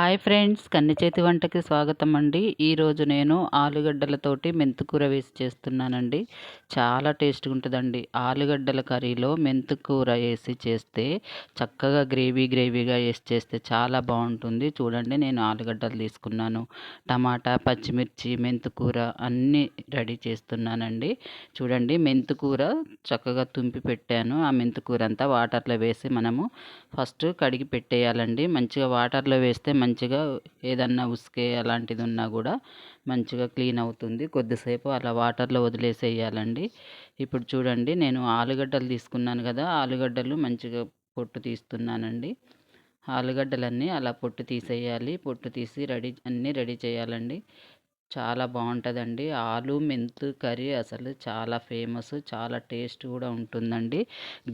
Hi friends కన్ని చేతి వంటకి స్వాగతం అండి ఈరోజు నేను ఆలుగడ్డలతోటి మెంతుకూర వేసి చేస్తున్నానండి. చాలా టేస్ట్గా ఉంటుందండి ఆలుగడ్డల కర్రీలో మెంతుకూర వేసి చేస్తే చక్కగా గ్రేవీ గ్రేవీగా వేసి చేస్తే చాలా బాగుంటుంది. చూడండి నేను ఆలుగడ్డలు తీసుకున్నాను. టమాటా పచ్చిమిర్చి మెంతుకూర అన్నీ రెడీ చేస్తున్నానండి. చూడండి మెంతుకూర చక్కగా తుంపి పెట్టాను. ఆ మెంతుకూర అంతా వాటర్లో వేసి మనము ఫస్ట్ కడిగి పెట్టేయాలండి. మంచిగా వాటర్లో వేస్తే మంచిగా ఏదన్నా ఉసుకే అలాంటిది ఉన్నా కూడా మంచిగా క్లీన్ అవుతుంది. కొద్దిసేపు అలా వాటర్లో వదిలేసేయాలండి. ఇప్పుడు చూడండి నేను ఆలుగడ్డలు తీసుకున్నాను కదా ఆలుగడ్డలు మంచిగా పొట్టు తీస్తున్నానండి. ఆలుగడ్డలన్నీ అలా పొట్టు తీసేయాలి. పొట్టు తీసి రెడీ అన్నీ రెడీ చేయాలండి. చాలా బాగుంటుందండి. ఆలు మెంతు కర్రీ అసలు చాలా ఫేమస్ చాలా టేస్ట్ కూడా ఉంటుందండి.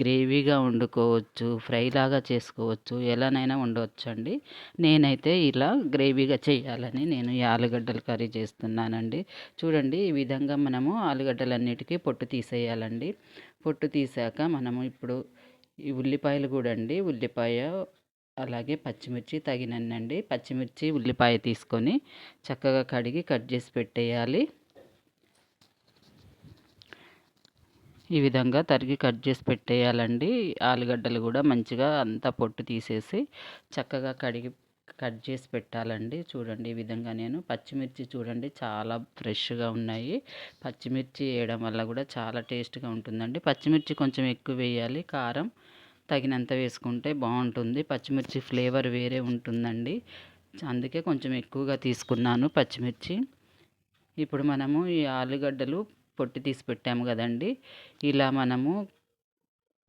గ్రేవీగా వండుకోవచ్చు ఫ్రై లాగా చేసుకోవచ్చు ఎలానైనా వండవచ్చు అండి నేనైతే ఇలా గ్రేవీగా చేయాలని నేను ఈ ఆలుగడ్డల కర్రీ చేస్తున్నానండి. చూడండి ఈ విధంగా మనము ఆలుగడ్డలన్నిటికీ పొట్టు తీసేయాలండి. పొట్టు తీసాక మనము ఇప్పుడు ఈ ఉల్లిపాయలు కూడా అండి ఉల్లిపాయ అలాగే పచ్చిమిర్చి తగినన్నండి. పచ్చిమిర్చి ఉల్లిపాయ తీసుకొని చక్కగా కడిగి కట్ చేసి పెట్టేయాలి. ఈ విధంగా తరిగి కట్ చేసి పెట్టేయాలండి. ఆలుగడ్డలు కూడా మంచిగా అంతా పొట్టు తీసేసి చక్కగా కడిగి కట్ చేసి పెట్టాలండి. చూడండి ఈ విధంగా నేను పచ్చిమిర్చి చూడండి చాలా ఫ్రెష్గా ఉన్నాయి. పచ్చిమిర్చి వేయడం వల్ల కూడా చాలా టేస్ట్గా ఉంటుందండి. పచ్చిమిర్చి కొంచెం ఎక్కువ వేయాలి. కారం తగినంత వేసుకుంటే బాగుంటుంది. పచ్చిమిర్చి ఫ్లేవర్ వేరే ఉంటుందండి. అందుకే కొంచెం ఎక్కువగా తీసుకున్నాను పచ్చిమిర్చి. ఇప్పుడు మనము ఈ ఆలుగడ్డలు పొట్టి తీసి పెట్టాము కదండి. ఇలా మనము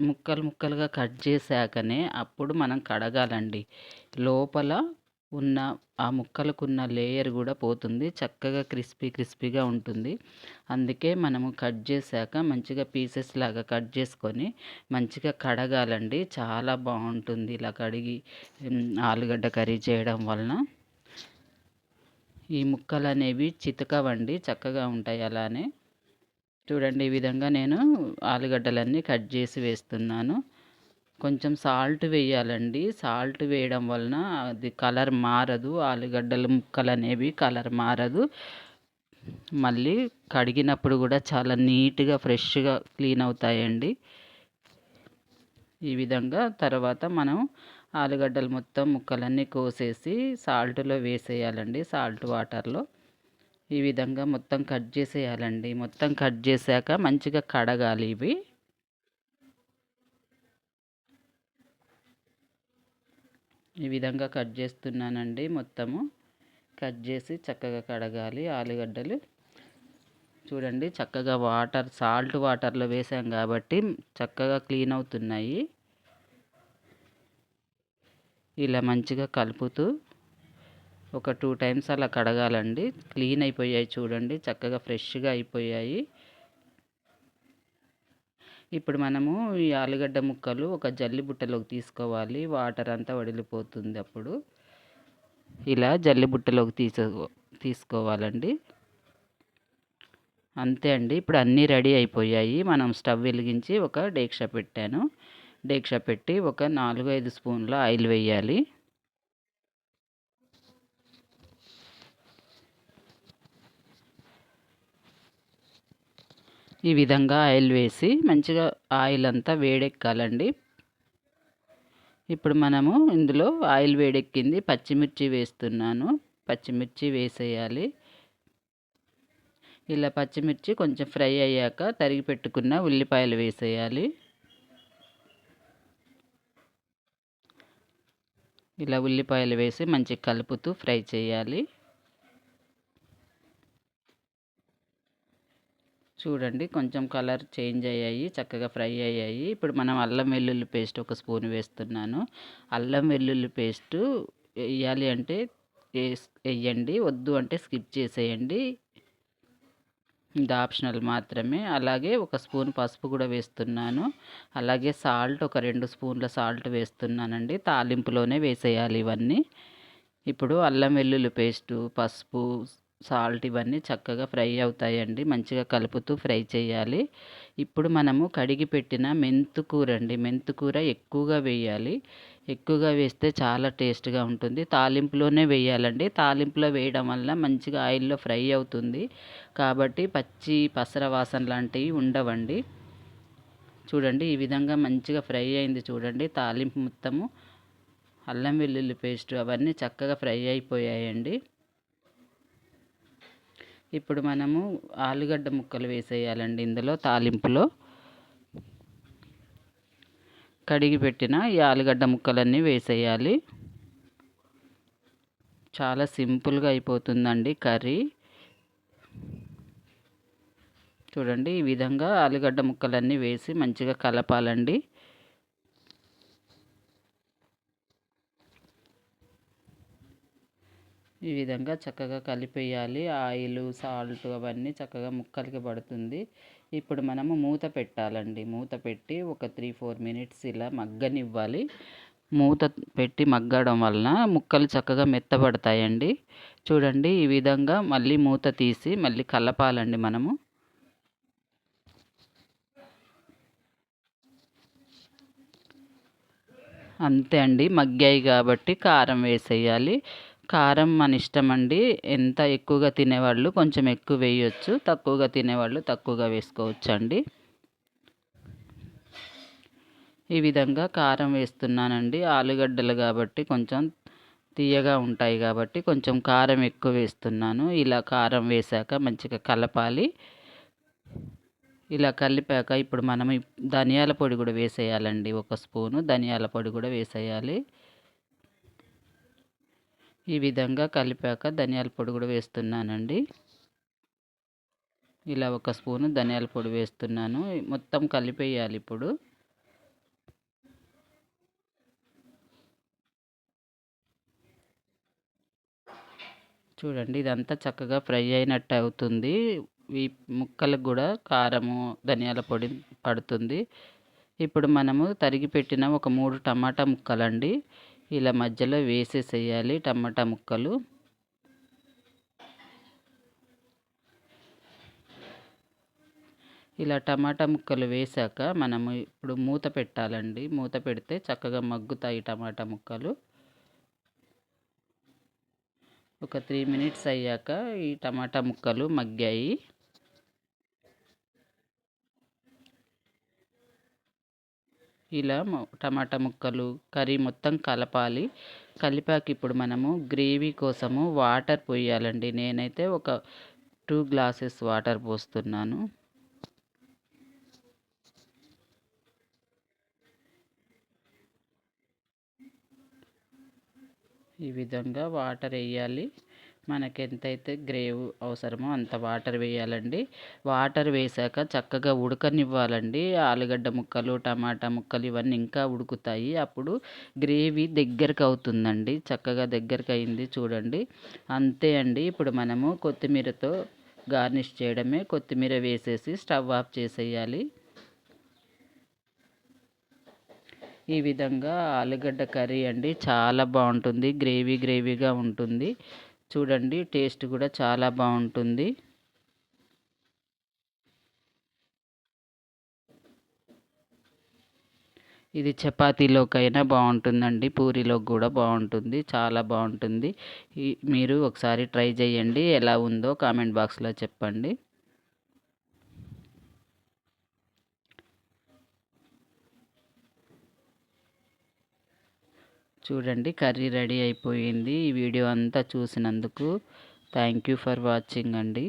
ముక్కలు ముక్కలుగా కట్ చేశాకనే అప్పుడు మనం కడగాలండి. లోపల ఉన్న ఆ ముక్కలకున్న లేయర్ కూడా పోతుంది. చక్కగా క్రిస్పీ క్రిస్పీగా ఉంటుంది. అందుకే మనము కట్ చేశాక మంచిగా పీసెస్ లాగా కట్ చేసుకొని మంచిగా కడగాలండి. చాలా బాగుంటుంది ఇలా కడిగి ఆలుగడ్డ కర్రీ చేయడం వలన. ఈ ముక్కలు అనేవి చితకవండి. చక్కగా ఉంటాయి అలానే. చూడండి ఈ విధంగా నేను ఆలుగడ్డలన్నీ కట్ చేసి వేస్తున్నాను. కొంచెం సాల్ట్ వేయాలండి. సాల్ట్ వేయడం వలన అది కలర్ మారదు. ఆలుగడ్డల ముక్కలు అనేవి కలర్ మారదు. మళ్ళీ కడిగినప్పుడు కూడా చాలా నీట్గా ఫ్రెష్గా క్లీన్ అవుతాయండి. ఈ విధంగా తర్వాత మనం ఆలుగడ్డలు మొత్తం ముక్కలన్నీ కోసేసి సాల్ట్లో వేసేయాలండి. సాల్ట్ వాటర్లో. ఈ విధంగా మొత్తం కట్ చేసేయాలండి. మొత్తం కట్ చేశాక మంచిగా కడగాలి ఇవి. ఈ విధంగా కట్ చేస్తున్నానండి మొత్తము. కట్ చేసి చక్కగా కడగాలి. ఆలుగడ్డలు చూడండి చక్కగా వాటర్ సాల్ట్ వాటర్లో వేసాం కాబట్టి చక్కగా క్లీన్ అవుతున్నాయి. ఇలా మంచిగా కలుపుతూ ఒక టూ టైమ్స్ అలా కడగాలండి. క్లీన్ అయిపోయాయి చూడండి. చక్కగా ఫ్రెష్గా అయిపోయాయి. ఇప్పుడు మనము ఈ ఆలుగడ్డ ముక్కలు ఒక జల్లి బుట్టలోకి తీసుకోవాలి. వాటర్ అంతా వడిలిపోతుంది అప్పుడు. ఇలా జల్లి బుట్టలోకి తీసుకో తీసుకోవాలండి. అంతే అండి. ఇప్పుడు అన్నీ రెడీ అయిపోయాయి. మనం స్టవ్ వెలిగించి ఒక డేక్షా పెట్టాను. డేక్షా పెట్టి ఒక నాలుగు ఐదు స్పూన్ల ఆయిల్ వేయాలి. ఈ విధంగా ఆయిల్ వేసి మంచిగా ఆయిల్ అంతా వేడెక్కాలండి. ఇప్పుడు మనము ఇందులో ఆయిల్ వేడెక్కింది పచ్చిమిర్చి వేస్తున్నాను. పచ్చిమిర్చి వేసేయాలి. ఇలా పచ్చిమిర్చి కొంచెం ఫ్రై అయ్యాక తరిగి పెట్టుకున్న ఉల్లిపాయలు వేసేయాలి. ఇలా ఉల్లిపాయలు వేసి మంచిగా కలుపుతూ ఫ్రై చేయాలి. చూడండి కొంచెం కలర్ చేంజ్ అయ్యాయి చక్కగా ఫ్రై అయ్యాయి. ఇప్పుడు మనం అల్లం వెల్లుల్లి పేస్ట్ ఒక స్పూన్ వేస్తున్నాను. అల్లం వెల్లుల్లి పేస్ట్ వేయాలి అంటే వేయండి వద్దు అంటే స్కిప్ చేసేయండి. ఇది ఆప్షనల్ మాత్రమే. అలాగే ఒక స్పూన్ పసుపు కూడా వేస్తున్నాను. అలాగే సాల్ట్ ఒక రెండు స్పూన్ల సాల్ట్ వేస్తున్నానండి. తాలింపులోనే వేసేయాలి ఇవన్నీ. ఇప్పుడు అల్లం వెల్లుల్లి పేస్టు పసుపు సాల్ట్ ఇవన్నీ చక్కగా ఫ్రై అవుతాయండి. మంచిగా కలుపుతూ ఫ్రై చేయాలి. ఇప్పుడు మనము కడిగి పెట్టిన మెంతుకూర అండి. మెంతుకూర ఎక్కువగా వేయాలి. ఎక్కువగా వేస్తే చాలా టేస్ట్గా ఉంటుంది. తాలింపులోనే వేయాలండి. తాలింపులో వేయడం వల్ల మంచిగా ఆయిల్లో ఫ్రై అవుతుంది. కాబట్టి పచ్చి పసర వాసన లాంటివి ఉండవండి. చూడండి ఈ విధంగా మంచిగా ఫ్రై అయింది చూడండి. తాలింపు మొత్తము అల్లం వెల్లుల్లి పేస్ట్ అవన్నీ చక్కగా ఫ్రై అయిపోయాయండి. ఇప్పుడు మనము ఆలుగడ్డ ముక్కలు వేసేయాలండి ఇందులో తాలింపులో. కడిగి పెట్టిన ఈ ఆలుగడ్డ ముక్కలన్నీ వేసేయాలి. చాలా సింపుల్గా అయిపోతుందండి కర్రీ. చూడండి ఈ విధంగా ఆలుగడ్డ ముక్కలన్నీ వేసి మంచిగా కలపాలండి. ఈ విధంగా చక్కగా కలిపేయాలి. ఆయిల్ సాల్ట్ అవన్నీ చక్కగా ముక్కలకి పడుతుంది. ఇప్పుడు మనము మూత పెట్టాలండి. మూత పెట్టి ఒక త్రీ ఫోర్ మినిట్స్ ఇలా మగ్గనివ్వాలి. మూత పెట్టి మగ్గడం వలన ముక్కలు చక్కగా మెత్తబడతాయండి. చూడండి ఈ విధంగా మళ్ళీ మూత తీసి మళ్ళీ కలపాలండి మనము. అంతే అండి. మగ్గాయి కాబట్టి కారం వేసేయాలి. కారం మన ఇష్టం అండి ఎంత ఎక్కువగా తినేవాళ్ళు కొంచెం ఎక్కువ వేయొచ్చు. తక్కువగా తినేవాళ్ళు తక్కువగా వేసుకోవచ్చు అండి ఈ విధంగా కారం వేస్తున్నానండి. ఆలుగడ్డలు కాబట్టి కొంచెం తీయగా ఉంటాయి కాబట్టి కొంచెం కారం ఎక్కువ వేస్తున్నాను. ఇలా కారం వేశాక మంచిగా కలపాలి. ఇలా కలిపాక ఇప్పుడు మనం ధనియాల పొడి కూడా వేసేయాలండి. ఒక స్పూను ధనియాల పొడి కూడా వేసేయాలి. ఈ విధంగా కలిపాక ధనియాల పొడి కూడా వేస్తున్నానండి. ఇలా ఒక స్పూను ధనియాల పొడి వేస్తున్నాను. మొత్తం కలిపేయాలి ఇప్పుడు. చూడండి ఇదంతా చక్కగా ఫ్రై అయినట్టు అవుతుంది. ఈ ముక్కలకు కూడా కారము ధనియాల పొడి పడుతుంది. ఇప్పుడు మనము తరిగి పెట్టిన ఒక మూడు టమాటా ముక్కలండి. ఇలా మధ్యలో వేసేసేయాలి టమాటా ముక్కలు. ఇలా టమాటా ముక్కలు వేసాక మనము ఇప్పుడు మూత పెట్టాలండి. మూత పెడితే చక్కగా మగ్గుతాయి టమాటా ముక్కలు. ఒక త్రీ మినిట్స్ అయ్యాక ఈ టమాటా ముక్కలు మగ్గాయి. ఇలా టమాటా ముక్కలు కర్రీ మొత్తం కలపాలి. కలిపాక ఇప్పుడు మనము గ్రేవీ కోసము వాటర్ పోయాలండి. నేనైతే ఒక టూ గ్లాసెస్ వాటర్ పోస్తున్నాను. ఈ విధంగా వాటర్ వేయాలి. మనకి ఎంతైతే గ్రేవ్ అవసరమో అంత వాటర్ వేయాలండి. వాటర్ వేసాక చక్కగా ఉడకనివ్వాలండి. ఆలుగడ్డ ముక్కలు టమాటా ముక్కలు ఇవన్నీ ఇంకా ఉడుకుతాయి. అప్పుడు గ్రేవీ దగ్గరకు అవుతుందండి చక్కగా దగ్గరకు అయింది చూడండి. అంతే అండి. ఇప్పుడు మనము కొత్తిమీరతో గార్నిష్ చేయడమే. కొత్తిమీర వేసేసి స్టవ్ ఆఫ్ చేసేయాలి. ఈ విధంగా ఆలుగడ్డ కర్రీ అండి చాలా బాగుంటుంది. గ్రేవీ గ్రేవీగా ఉంటుంది. చూడండి టేస్ట్ కూడా చాలా బాగుంటుంది. ఇది చపాతీలోకైనా బాగుంటుందండి పూరీలోకి కూడా బాగుంటుంది చాలా బాగుంటుంది. మీరు ఒకసారి ట్రై చేయండి ఎలా ఉందో కామెంట్ బాక్స్లో చెప్పండి. చూడండి కర్రీ రెడీ అయిపోయింది. ఈ వీడియో అంతా చూసినందుకు థ్యాంక్ యూ ఫర్ వాచింగ్ అండి.